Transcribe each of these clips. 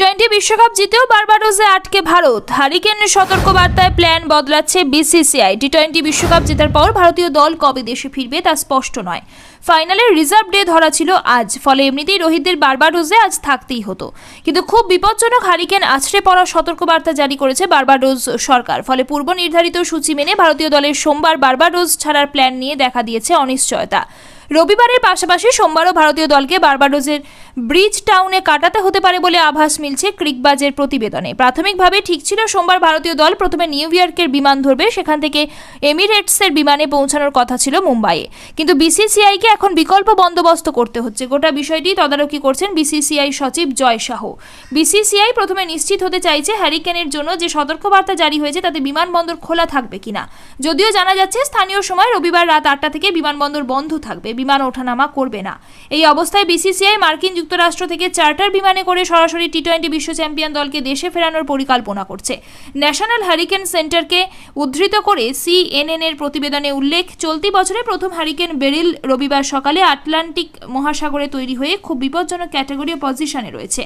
Twenty বিশ্বকাপ জিতেও বার্বাডোসে আটকে ভারত। হারিকেনের সতর্ক বার্তায় প্ল্যান বদলাচ্ছে বিসিসিআই টি টোয়েন্টি বিশ্বকাপ জেতার পর ভারতীয় দল কবে দেশে ফিরবে তা স্পষ্ট নয়। ফাইনালের রিজার্ভ ডে ধরা ছিল আজ, ফলে এমনিতেই রোহিতদের বার্বাডোসে আজ থাকতেই হতো। কিন্তু খুব বিপজ্জনক হারিকেন আছড়ে পড়ার সতর্কবার্তা জারি করেছে বার্বাডোস সরকার। ফলে পূর্ব নির্ধারিত সূচি মেনে ভারতীয় দলের সোমবার বার্বাডোস ছাড়ার প্ল্যান নিয়ে দেখা দিয়েছে অনিশ্চয়তা। রবিবারের পাশাপাশি সোমবারও ভারতীয় দলকে বার্বাডোসের ব্রিজ টাউনে কাটাতে হতে পারে বলে আভাস মিলছে ক্রিকবাজের প্রতিবেদনে। প্রাথমিকভাবে ঠিক ছিল, সোমবার ভারতীয় দল প্রথমে নিউ ইয়র্কের বিমান ধরবে, সেখান থেকে এমিরেটসের বিমানে পৌঁছানোর কথা ছিল মুম্বাইয়ে। কিন্তু বিসিসিআইকে এখন বিকল্প বন্দোবস্ত করতে হচ্ছে। গোটা বিষয়টি তদারকি করছেন বিসিসিআই সচিব জয় শাহ বিসিসিআই প্রথমে নিশ্চিত হতে চাইছে হ্যারিকেনের জন্য যে সতর্কবার্তা জারি হয়েছে, তাতে বিমানবন্দর খোলা থাকবে কিনা। যদিও জানা যাচ্ছে, স্থানীয় সময় রবিবার রাত আটটা থেকে বিমানবন্দর বন্ধ থাকবে। বিমান ওঠানামা করবে না। এই অবস্থায় বিসিসিআই, মার্কিন যুক্তরাষ্ট্র থেকে চার্টার বিমানে করে সরাসরি টি টোয়েন্টি বিশ্ব চ্যাম্পিয়ন দলকে দেশে ফেরানোর পরিকল্পনা করছে। ন্যাশনাল হারিকেন সেন্টারকে উদ্ধৃত করে সিএনএন এর প্রতিবেদনে উল্লেখ, চলতি বছরে প্রথম হারিকেন বেরিল রবিবার সকালে আটলান্টিক মহাসাগরে তৈরি হয়ে খুব বিপজ্জনক ক্যাটাগরি পজিশনে রয়েছে।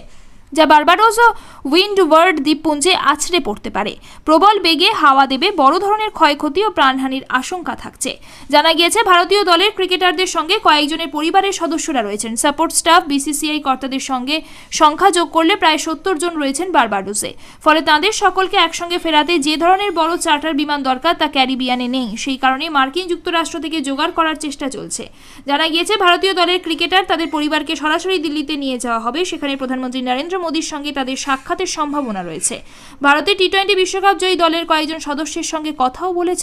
যা বারবাডোস ও উইন্ডওয়ার্ড দ্বীপপুঞ্জে আছড়ে পড়তে পারে। প্রবল বেগে হাওয়া দেবে বড় ধরনের ক্ষয়ক্ষতি ও প্রাণহানির আশঙ্কা থাকছে। জানা গিয়েছে, ভারতীয় দলের ক্রিকেটারদের সঙ্গে কয়েকজনের পরিবারের সদস্যরা রয়েছেন। সাপোর্ট স্টাফ, বিসিসিআই কর্তাদের সঙ্গে সংখ্যা যোগ করলে প্রায় সত্তর জন রয়েছেন বারবাডোসে। ফলে তাঁদের সকলকে একসঙ্গে ফেরাতে যে ধরনের বড় চার্টার বিমান দরকার তা ক্যারিবিয়ানে নেই। সেই কারণে মার্কিন যুক্তরাষ্ট্র থেকে জোগাড় করার চেষ্টা চলছে। জানা গিয়েছে, ভারতীয় দলের ক্রিকেটার তাদের পরিবারকে সরাসরি দিল্লিতে নিয়ে যাওয়া হবে। সেখানে প্রধানমন্ত্রী নরেন্দ্র মোদীর সঙ্গে তাদের সাক্ষাতের সম্ভাবনা রয়েছে। ভারতের টি টোয়েন্টি বিশ্বকাপ জয়ী দলের কয়েকজন সদস্যের সঙ্গে কথাও বলেছে